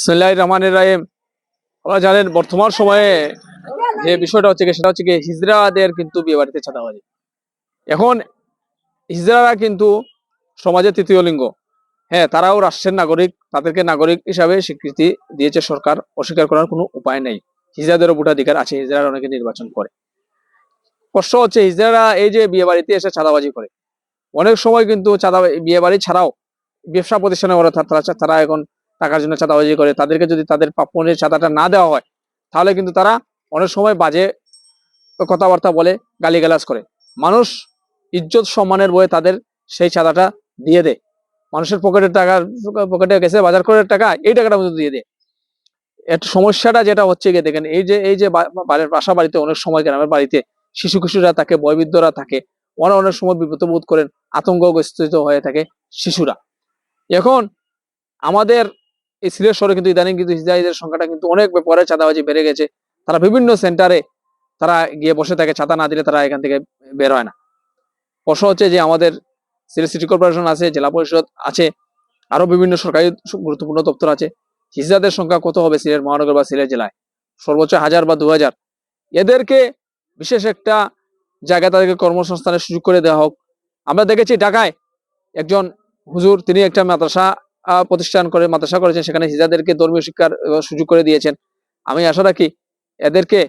বিসমিল্লাহির রহমানির রহিম। আপনারা জানেন বর্তমান সময়ে যে বিষয়টা হচ্ছে সেটা হচ্ছে কি হিজড়াদের কিন্তু বিয়ে বাড়িতে ছাতাবাজি এখন হিজড়ারা কিন্তু সমাজের তৃতীয় লিঙ্গ। হ্যাঁ তারাও রাষ্ট্রের নাগরিক, তাদেরকে নাগরিক হিসাবে স্বীকৃতি দিয়েছে সরকার, অস্বীকার করার কোনো উপায় নেই। হিজড়াদেরও ভোটাধিকার আছে হিজড়ারা অনেকে নির্বাচন করে। কষ্ট হচ্ছে, হিজরারা এই যে বিয়ে বাড়িতে এসে চাঁদাবাজি করে, অনেক সময় কিন্তু চাঁদা বিয়ে বাড়ি ছাড়াও ব্যবসা প্রতিষ্ঠানে ওরা তারা এখন টাকার জন্য চাঁদাবাজি করে, তাদেরকে যদি তাদের প্রাপ্যনের চাঁদাটা না দেওয়া হয়, তাহলে কিন্তু তারা অনেক সময় বাজে কথাবার্তা বলে, গালিগালাজ করে। মানুষ ইজ্জত সম্মানের বয়ে তাদের সেই চাঁদাটা দিয়ে দেয়। মানুষের পকেটের টাকা, পকেটে গেছে, বাজার করার টাকা, এই টাকাটা মধ্যে দিয়ে দেয়। একটা সমস্যাটা যেটা হচ্ছে গিয়ে, দেখেন, এই যে এই যে বাসা বাড়িতে অনেক সময় গ্রামের বাড়িতে শিশু কিশোররা থাকে, বয়বৃদ্ধরা থাকে, ওরা অনেক সময় বিপদ বোধ করেন, আতঙ্কগ্রস্ত হয়ে থাকে শিশুরা। এখন আমাদের এই সিলেট শহরে কিন্তু ইদানিং কিন্তু হিজড়াইদের সংখ্যাটা কিন্তু অনেক ব্যাপারে চাঁদাবাজি বেড়ে গেছে। তারা বিভিন্ন সেন্টারে তারা গিয়ে বসে থাকে ছাতা না দিলে তারা এখান থেকে বের হয় না। প্রশ্ন হচ্ছে যে আমাদের সিলেট সিটি কর্পোরেশন আছে, জেলা পরিষদ আছে আরও বিভিন্ন সরকারি গুরুত্বপূর্ণ দপ্তর আছে। হিজড়াদের সংখ্যা কত হবে সিলেট মহানগর বা সিলেট জেলায়? সর্বোচ্চ হাজার বা দু হাজার এদেরকে বিশেষ একটা জায়গায় তাদেরকে কর্মসংস্থানের সুযোগ করে দেওয়া হোক। আমরা দেখেছি ঢাকায় একজন হুজুর, তিনি একটা মাদ্রাসা প্রতিষ্ঠান করে, মাদ্রাসা করেছেন, সেখানে হিজাদেরকে ধর্মীয় শিক্ষার সুযোগ করে দিয়েছেন। আমি আশা রাখি এদেরকে,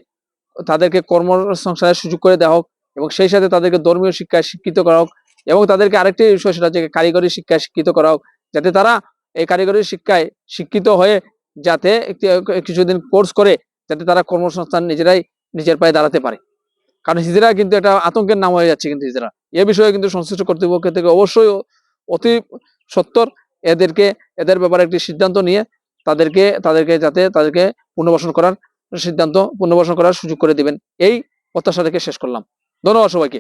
তাদেরকে কর্মসংস্থানের সুযোগ করে দেওয়া হোক এবং সেই সাথে তাদেরকে ধর্মীয় শিক্ষায় শিক্ষিত করা হোক এবং তাদেরকে আরেকটি বিষয়, সেটা হচ্ছে কারিগরি শিক্ষায় শিক্ষিত করা হোক, যাতে তারা এই কারিগরি শিক্ষায় শিক্ষিত হয়ে যাতে কিছুদিন কোর্স করে যাতে তারা কর্মসংস্থান নিজেরাই নিজের পায়ে দাঁড়াতে পারে। কারণ হিজরা কিন্তু একটা আতঙ্কের নাম হয়ে যাচ্ছে কিন্তু হিজরা। এ বিষয়ে কিন্তু সংশ্লিষ্ট কর্তৃপক্ষ থেকে অবশ্যই অতি সত্তর এদেরকে, এদের ব্যাপারে একটি সিদ্ধান্ত নিয়ে তাদেরকে তাদেরকে যাতে তাদেরকে পুনর্বাসন করার সিদ্ধান্ত, পুনর্বাসন করার সুযোগ করে দিবেন। এই প্রত্যাশা থেকে শেষ করলাম। ধন্যবাদ সবাইকে।